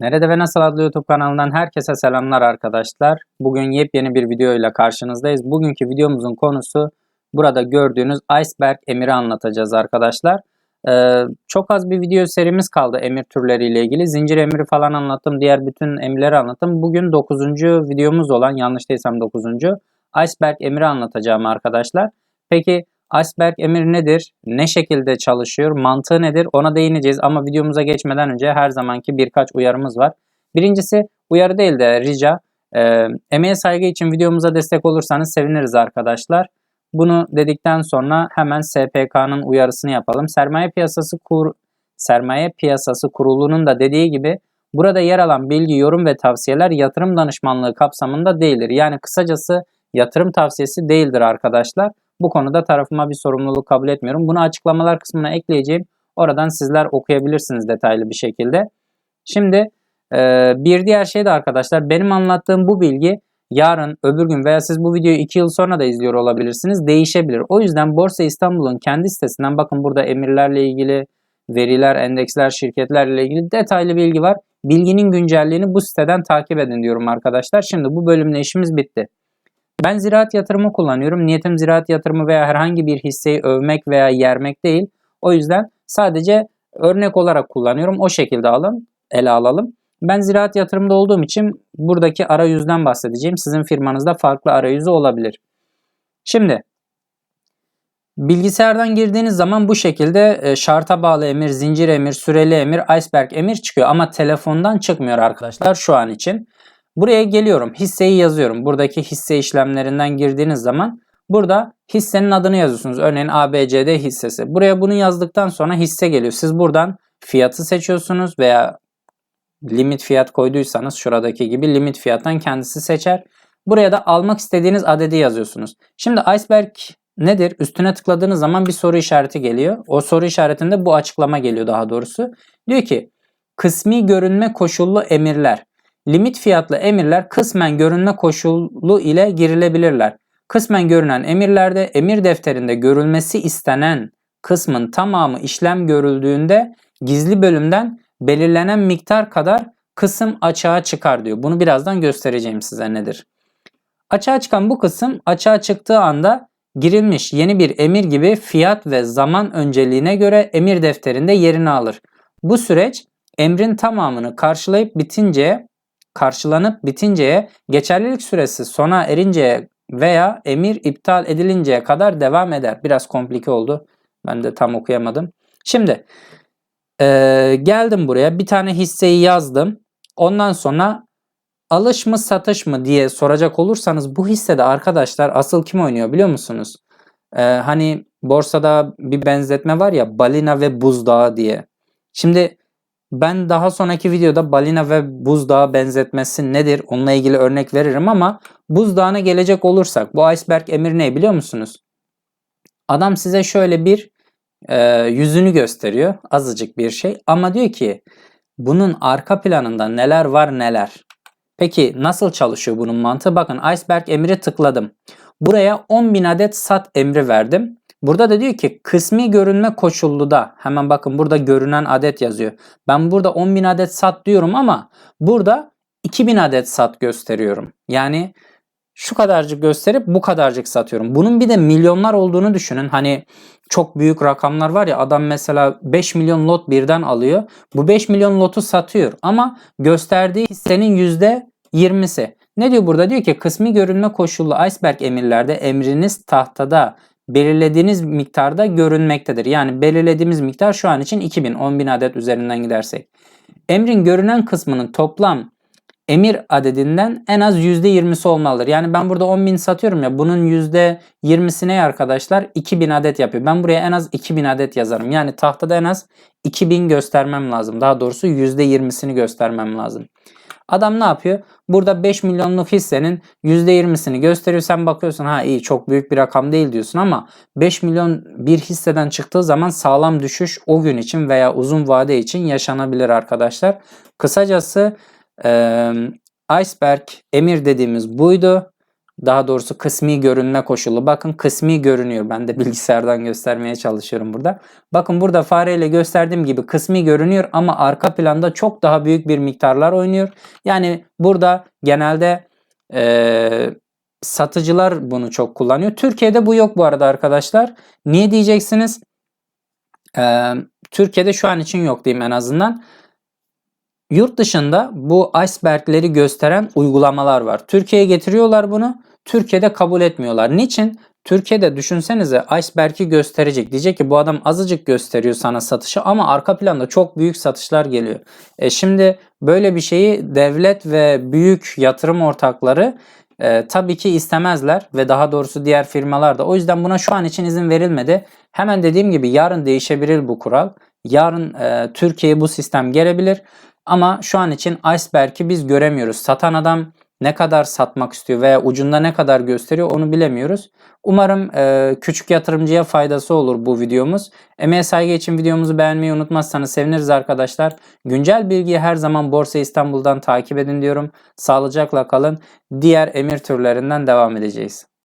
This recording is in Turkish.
Nerede ve Nasıl adlı YouTube kanalından herkese selamlar arkadaşlar. Bugün yepyeni bir video ile karşınızdayız. Bugünkü videomuzun konusu burada gördüğünüz Iceberg emiri anlatacağız arkadaşlar. Ee, çok az bir video serimiz kaldı emir türleriyle ilgili. Zincir emiri falan anlattım. Diğer bütün emirleri anlattım. Bugün 9. videomuz olan yanlış değilsem 9. Iceberg emiri anlatacağım arkadaşlar. Peki Iceberg emir nedir? Ne şekilde çalışıyor? Mantığı nedir? Ona değineceğiz ama videomuza geçmeden önce her zamanki birkaç uyarımız var. Birincisi uyarı değil de rica. E, emeğe saygı için videomuza destek olursanız seviniriz arkadaşlar. Bunu dedikten sonra hemen SPK'nın uyarısını yapalım. Sermaye piyasası kur Sermaye Piyasası Kurulu'nun da dediği gibi burada yer alan bilgi, yorum ve tavsiyeler yatırım danışmanlığı kapsamında değildir. Yani kısacası yatırım tavsiyesi değildir arkadaşlar. Bu konuda tarafıma bir sorumluluk kabul etmiyorum. Bunu açıklamalar kısmına ekleyeceğim. Oradan sizler okuyabilirsiniz detaylı bir şekilde. Şimdi e, bir diğer şey de arkadaşlar benim anlattığım bu bilgi yarın, öbür gün veya siz bu videoyu 2 yıl sonra da izliyor olabilirsiniz. Değişebilir. O yüzden Borsa İstanbul'un kendi sitesinden bakın burada emirlerle ilgili veriler, endeksler, şirketlerle ilgili detaylı bilgi var. Bilginin güncelliğini bu siteden takip edin diyorum arkadaşlar. Şimdi bu bölümle işimiz bitti. Ben ziraat yatırımı kullanıyorum. Niyetim ziraat yatırımı veya herhangi bir hisseyi övmek veya yermek değil. O yüzden sadece örnek olarak kullanıyorum. O şekilde alın, ele alalım. Ben ziraat yatırımda olduğum için buradaki arayüzden bahsedeceğim. Sizin firmanızda farklı arayüzü olabilir. Şimdi bilgisayardan girdiğiniz zaman bu şekilde e, şarta bağlı emir, zincir emir, süreli emir, iceberg emir çıkıyor. Ama telefondan çıkmıyor arkadaşlar şu an için. Buraya geliyorum. Hisseyi yazıyorum. Buradaki hisse işlemlerinden girdiğiniz zaman burada hissenin adını yazıyorsunuz. Örneğin ABCD hissesi. Buraya bunu yazdıktan sonra hisse geliyor. Siz buradan fiyatı seçiyorsunuz veya limit fiyat koyduysanız şuradaki gibi limit fiyattan kendisi seçer. Buraya da almak istediğiniz adedi yazıyorsunuz. Şimdi iceberg nedir? Üstüne tıkladığınız zaman bir soru işareti geliyor. O soru işaretinde bu açıklama geliyor daha doğrusu. Diyor ki kısmi görünme koşullu emirler. Limit fiyatlı emirler kısmen görünme koşulu ile girilebilirler. Kısmen görünen emirlerde emir defterinde görülmesi istenen kısmın tamamı işlem görüldüğünde gizli bölümden belirlenen miktar kadar kısım açığa çıkar diyor. Bunu birazdan göstereceğim size nedir. Açığa çıkan bu kısım açığa çıktığı anda girilmiş yeni bir emir gibi fiyat ve zaman önceliğine göre emir defterinde yerini alır. Bu süreç emrin tamamını karşılayıp bitinceye karşılanıp bitinceye, geçerlilik süresi sona erinceye veya emir iptal edilinceye kadar devam eder. Biraz komplike oldu. Ben de tam okuyamadım. Şimdi e, geldim buraya bir tane hisseyi yazdım. Ondan sonra alış mı satış mı diye soracak olursanız bu hissede arkadaşlar asıl kim oynuyor biliyor musunuz? E, hani borsada bir benzetme var ya balina ve buzdağı diye. Şimdi ben daha sonraki videoda balina ve buzdağı benzetmesi nedir onunla ilgili örnek veririm ama buzdağına gelecek olursak bu iceberg emir ne biliyor musunuz? Adam size şöyle bir e, yüzünü gösteriyor azıcık bir şey ama diyor ki bunun arka planında neler var neler. Peki nasıl çalışıyor bunun mantığı? Bakın iceberg emri tıkladım. Buraya 10.000 adet sat emri verdim. Burada da diyor ki kısmi görünme koşullu da hemen bakın burada görünen adet yazıyor. Ben burada 10.000 adet sat diyorum ama burada 2000 adet sat gösteriyorum. Yani şu kadarcık gösterip bu kadarcık satıyorum. Bunun bir de milyonlar olduğunu düşünün. Hani çok büyük rakamlar var ya adam mesela 5 milyon lot birden alıyor. Bu 5 milyon lotu satıyor ama gösterdiği hissenin %20'si. Ne diyor burada? Diyor ki kısmi görünme koşullu iceberg emirlerde emriniz tahtada belirlediğiniz miktarda görünmektedir. Yani belirlediğimiz miktar şu an için 2000, 10.000 adet üzerinden gidersek. Emrin görünen kısmının toplam emir adedinden en az %20'si olmalıdır. Yani ben burada 10.000 satıyorum ya bunun %20'si ne arkadaşlar? 2000 adet yapıyor. Ben buraya en az 2000 adet yazarım. Yani tahtada en az 2000 göstermem lazım. Daha doğrusu %20'sini göstermem lazım. Adam ne yapıyor? Burada 5 milyonluk hissenin %20'sini gösteriyor. Sen bakıyorsun ha iyi çok büyük bir rakam değil diyorsun ama 5 milyon bir hisseden çıktığı zaman sağlam düşüş o gün için veya uzun vade için yaşanabilir arkadaşlar. Kısacası e, iceberg emir dediğimiz buydu. Daha doğrusu kısmi görünme koşulu. Bakın kısmi görünüyor. Ben de bilgisayardan göstermeye çalışıyorum burada. Bakın burada fareyle gösterdiğim gibi kısmi görünüyor ama arka planda çok daha büyük bir miktarlar oynuyor. Yani burada genelde eee, satıcılar bunu çok kullanıyor. Türkiye'de bu yok bu arada arkadaşlar. Niye diyeceksiniz? Eee, Türkiye'de şu an için yok diyeyim en azından. Yurt dışında bu icebergleri gösteren uygulamalar var. Türkiye'ye getiriyorlar bunu. Türkiye'de kabul etmiyorlar. Niçin? Türkiye'de düşünsenize iceberg'i gösterecek. Diyecek ki bu adam azıcık gösteriyor sana satışı ama arka planda çok büyük satışlar geliyor. E şimdi böyle bir şeyi devlet ve büyük yatırım ortakları e, tabii ki istemezler ve daha doğrusu diğer firmalar da. O yüzden buna şu an için izin verilmedi. Hemen dediğim gibi yarın değişebilir bu kural. Yarın e, Türkiye'ye bu sistem gelebilir. Ama şu an için iceberg'i biz göremiyoruz. Satan adam ne kadar satmak istiyor veya ucunda ne kadar gösteriyor onu bilemiyoruz. Umarım e, küçük yatırımcıya faydası olur bu videomuz. Emeğe saygı için videomuzu beğenmeyi unutmazsanız seviniriz arkadaşlar. Güncel bilgiyi her zaman Borsa İstanbul'dan takip edin diyorum. Sağlıcakla kalın. Diğer emir türlerinden devam edeceğiz.